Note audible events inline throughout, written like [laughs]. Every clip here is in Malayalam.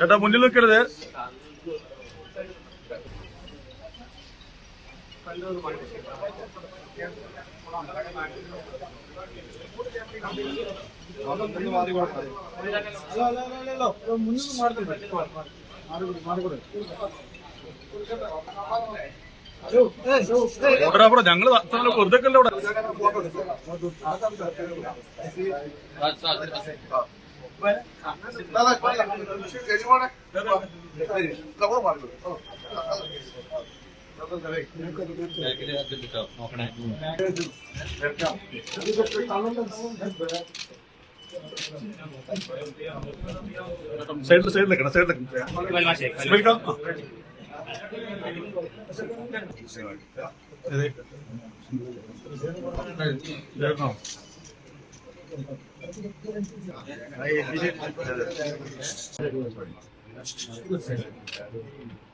ചേട്ടാ മുന്നിൽ നിൽക്കരുത്. ഫോട്ടോഗ്രാഫറോ ഞങ്ങൾ വെറുതെ അല്ലേ ഇവിടെ? സൈഡിൽ സൈഡിൽ നിൽക്കണം സൈഡിൽ നിൽക്കണം. 哎，哎，哎，哎，哎，哎，哎，哎，哎，哎，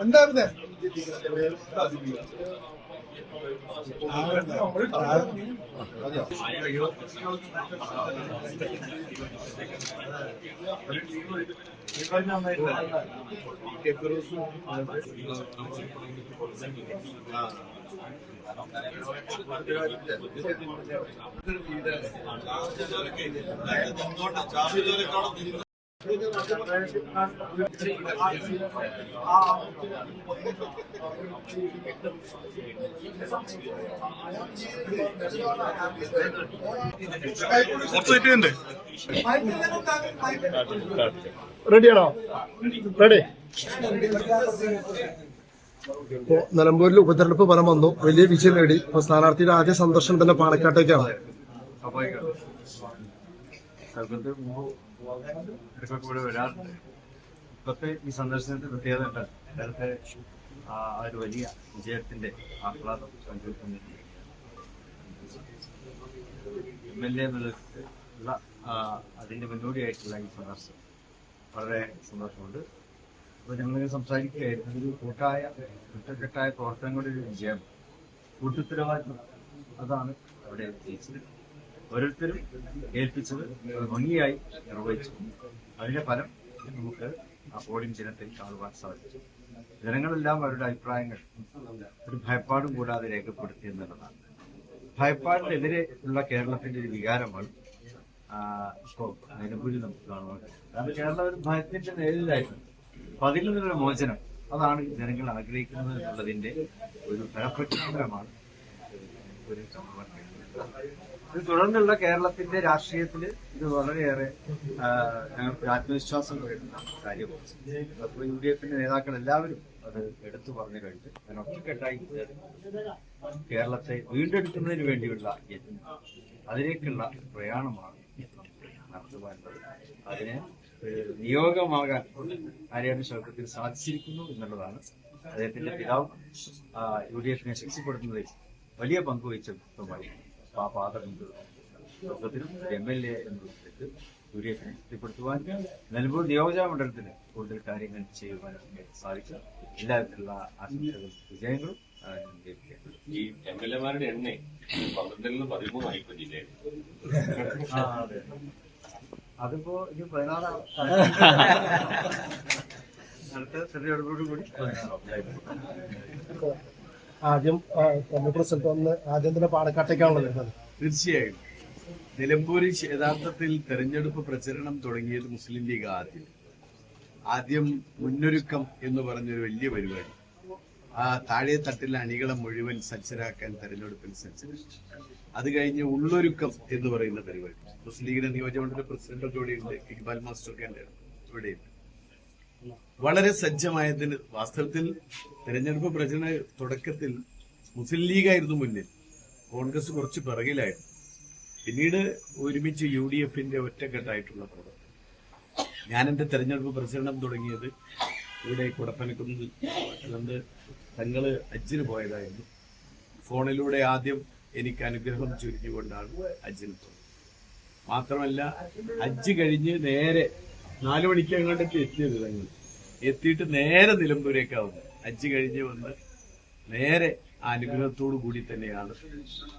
എന്താ മുന്നോട്ട് ചാർജ് ചെയ്തവരെക്കാളും കുറച്ച് തെറ്റുണ്ട് റെഡിയാണോ? റെഡി. ഇപ്പോ നിലമ്പൂരിൽ ഉപതെരഞ്ഞെടുപ്പ് ഫലം വന്നു. വലിയ വിജയം നേടി. ഇപ്പൊ സ്ഥാനാർത്ഥിയുടെ ആദ്യ സന്ദർശനം തന്നെ പാലക്കാട്ടേക്കാണ് ഇടയ്ക്കൊക്കെ ഇവിടെ വരാറുണ്ട്. ഇപ്പോഴത്തെ ഈ സന്ദർശനത്തിന്റെ പ്രത്യേകത എന്താണ് നേരത്തെ ആ ഒരു വലിയ വിജയത്തിന്റെ ആഹ്ലാദം പങ്കുവെക്കുന്നില്ല എം എൽ എ എന്നുള്ള അതിന്റെ മുന്നോടിയായിട്ടുള്ള ഈ സന്ദർശനം. വളരെ സന്തോഷമുണ്ട്. അപ്പോൾ ഞങ്ങളിങ്ങനെ സംസാരിക്കുകയായിരുന്നു. ഒരു കൂട്ടായ ഒറ്റക്കെട്ടായ പ്രവർത്തനങ്ങളുടെ ഒരു വിജയം. കൂട്ടുത്തരവാദിത്വം അതാണ് അവിടെ ജയിച്ചത് ഓരോരുത്തരും ഏൽപ്പിച്ചത് ഭംഗിയായി നിർവഹിച്ചു. അതിന്റെ ഫലം നമുക്ക് ആ പോളിംഗ് ദിനത്തിൽ കാണുവാൻ സാധിച്ചു. ജനങ്ങളെല്ലാം അവരുടെ അഭിപ്രായങ്ങൾ ഒരു ഭയപ്പാടും കൂടാതെ രേഖപ്പെടുത്തി എന്നുള്ളതാണ്. ഭയപ്പാടിനെതിരെ ഉള്ള കേരളത്തിന്റെ ഒരു വികാരമാണ് ഇപ്പോൾ ഇപ്പോ നിലമ്പൂരിൽ നമുക്ക് കാണുവാൻ കാരണം കേരളം ഒരു ഭയത്തിന്റെ നേരിലായിരുന്നു. അപ്പൊ അതിൽ നിന്നുള്ള മോചനം. അതാണ് ജനങ്ങൾ ആഗ്രഹിക്കുന്നത് എന്നുള്ളതിന്റെ ഒരു ഫലപ്രഖ്യാപനമാണ്. ഇത് തുടർന്നുള്ള കേരളത്തിന്റെ രാഷ്ട്രീയത്തിൽ ഇത് വളരെയേറെ ഞങ്ങൾക്ക് ആത്മവിശ്വാസം വരുന്ന കാര്യമാണ്. അപ്പോൾ യു ഡി എഫിന്റെ നേതാക്കൾ എല്ലാവരും അത് എടുത്തു പറഞ്ഞു കഴിഞ്ഞു ഞാൻ ഒറ്റക്കെട്ടായി കേരളത്തെ വീണ്ടെടുക്കുന്നതിന് വേണ്ടിയുള്ള യജ്ഞം അതിലേക്കുള്ള പ്രയാണമാണ് നടത്തുവാനുള്ളത്. അതിന് നിയോഗമാകാൻ ആര്യാട് ശൗക്കത്തിന് സാധിച്ചിരിക്കുന്നു എന്നുള്ളതാണ് അദ്ദേഹത്തിന്റെ പിതാവ് യു ഡി എഫിനെ ശക്തിപ്പെടുത്തുന്നതിൽ വലിയ പങ്ക് വഹിച്ച വ്യക്തമായി ആ എം എൽ എ എന്ന എഫിനെ ശക്തിപ്പെടുത്തുവാൻ നിലമ്പൂർ നിയോജക മണ്ഡലത്തിന് കൂടുതൽ കാര്യങ്ങൾ ചെയ്യുവാൻ സാധിച്ചു. എല്ലാവിധത്തിലുള്ള ആശംസകളും വിജയങ്ങളും. ഈ എം എൽ എമാരുടെ എണ്ണ പന്ത്രണ്ടിൽ നിന്ന് പതിമൂന്നായി ജില്ലയിൽ അതിപ്പോ ഇനി പതിനാറാം [laughs] അടുത്ത തെരഞ്ഞെടുപ്പോട് കൂടി പതിനാറാം ആദ്യം റിസൾട്ട് വന്ന് ആദ്യം തന്നെ പാലക്കാട്ടേക്കാണല്ലോ വരുന്നത്. തീർച്ചയായും. നിലമ്പൂരിൽ യഥാർത്ഥത്തിൽ തെരഞ്ഞെടുപ്പ് പ്രചരണം തുടങ്ങിയത് മുസ്ലിം ലീഗ് ആദ്യം. ആദ്യം മുന്നൊരുക്കം എന്ന് പറഞ്ഞൊരു വലിയ പരിപാടി. ആ താഴെ തട്ടിലെ അണികളെ മുഴുവൻ സജ്ജരാക്കാൻ തെരഞ്ഞെടുപ്പിൽ സജ്ജരാക്കി. അത് കഴിഞ്ഞ് ഉള്ളൊരുക്കം എന്ന് പറയുന്ന പരിപാടി. മുസ്ലിം ലീഗിന്റെ നിയോജകമണ്ഡല പ്രസിഡന്റ് ഒക്കെ ഇവിടെയുണ്ട് ഇക്ബാൽ മാസ്റ്റർ ഇവിടെയുണ്ട്. വളരെ സജ്ജമായതിന് വാസ്തവത്തിൽ തെരഞ്ഞെടുപ്പ് പ്രചരണ തുടക്കത്തിൽ മുസ്ലിം ലീഗായിരുന്നു മുന്നിൽ. കോൺഗ്രസ് കുറച്ച് പിറകിലായിരുന്നു. പിന്നീട് ഒരുമിച്ച് യു ഡി എഫിന്റെ ഒറ്റക്കെട്ടായിട്ടുള്ള പ്രവർത്തനം. ഞാൻ എന്റെ തെരഞ്ഞെടുപ്പ് പ്രചരണം തുടങ്ങിയത് ഇവിടെ കുടപ്പനക്കുന്നിൽ അല്ലെന്ന് തങ്ങൾ അജ്ജിന് പോയതായിരുന്നു. ഫോണിലൂടെ ആദ്യം എനിക്ക് അനുഗ്രഹം ചുരുങ്ങിക്കൊണ്ടാണ് അജ്ജിന് പോയത്. മാത്രമല്ല ഹജ്ജ് കഴിഞ്ഞ് നേരെ നാലു മണിക്ക് അങ്ങോട്ടേക്ക് എത്തിയത് ഞങ്ങൾ എത്തിയിട്ട് നേരെ നിലമ്പൂരേക്കാവുന്നു അഞ്ച് കഴിഞ്ഞ് വന്ന് നേരെ അനുഗ്രഹത്തോടു കൂടി തന്നെയാണ്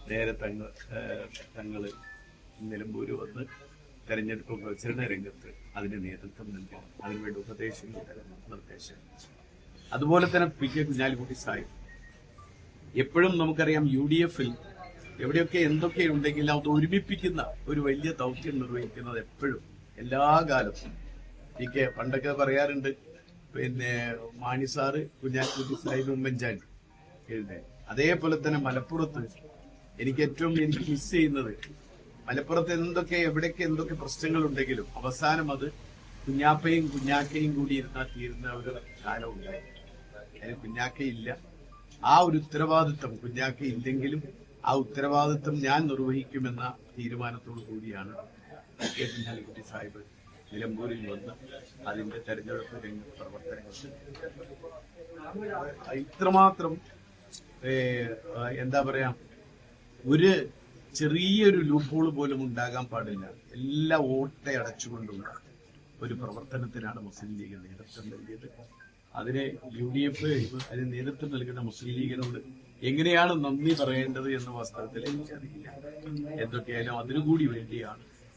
നേരെ തങ്ങൾ തങ്ങൾ നിലമ്പൂര് വന്ന് തെരഞ്ഞെടുപ്പ് പ്രചരണ രംഗത്ത് അതിന് നേതൃത്വം നൽകി അതിനുവേണ്ടി ഉപദേശങ്ങൾ നിർദ്ദേശം അതുപോലെ തന്നെ പി കെ കുഞ്ഞാലിക്കുട്ടി സാഹിബ് എപ്പോഴും നമുക്കറിയാം യു ഡി എഫിൽ എവിടെയൊക്കെ എന്തൊക്കെ ഉണ്ടെങ്കിലും അത് ഒരുമിപ്പിക്കുന്ന ഒരു വലിയ ദൗത്യം നിർവഹിക്കുന്നത് എപ്പോഴും എല്ലാ കാലത്തും പി കെ പണ്ടൊക്കെ പറയാറുണ്ട് പിന്നെ മാണി സാറ് കുഞ്ഞാക്കുട്ടി സാഹിബ് ഉമ്മൻചാണ്ടി. എഴുതേ അതേപോലെ തന്നെ മലപ്പുറത്ത് എനിക്ക് ഏറ്റവും എനിക്ക് മിസ് ചെയ്യുന്നത് മലപ്പുറത്ത് എന്തൊക്കെ എവിടെയൊക്കെ എന്തൊക്കെ പ്രശ്നങ്ങൾ ഉണ്ടെങ്കിലും അവസാനം അത് കുഞ്ഞാപ്പയും കുഞ്ഞാക്കയും കൂടി ഇരുന്നാൽ തീരുന്ന ഒരു കാലം ഉണ്ടായി അതിന് കുഞ്ഞാക്കയില്ല ആ ഒരു ഉത്തരവാദിത്വം കുഞ്ഞാക്ക ഇല്ലെങ്കിലും ആ ഉത്തരവാദിത്വം ഞാൻ നിർവഹിക്കുമെന്ന തീരുമാനത്തോടു കൂടിയാണ് കുഞ്ഞാലിക്കുട്ടി സാഹിബ് നിലമ്പൂരിൽ വന്ന് അതിന്റെ തെരഞ്ഞെടുപ്പ് രംഗ പ്രവർത്തനങ്ങൾ. ഇത്രമാത്രം എന്താ പറയാ ഒരു ചെറിയൊരു ലൂപ്പോൾ പോലും ഉണ്ടാകാൻ പാടില്ല. എല്ലാ ഓട്ട അടച്ചുകൊണ്ടുള്ള ഒരു പ്രവർത്തനത്തിനാണ് മുസ്ലിം ലീഗ് നേതൃത്വം നൽകിയത്. അതിന് യു ഡി എഫ് അതിന് നേതൃത്വം നൽകുന്ന മുസ്ലിം ലീഗിനോട് എങ്ങനെയാണ് നന്ദി പറയേണ്ടത് എന്ന വാസ്തവത്തിൽ എനിക്കറിയില്ല. എന്തൊക്കെയായാലും അതിനുകൂടി വേണ്ടിയാണ് ഇവിടെ തങ്ങൾ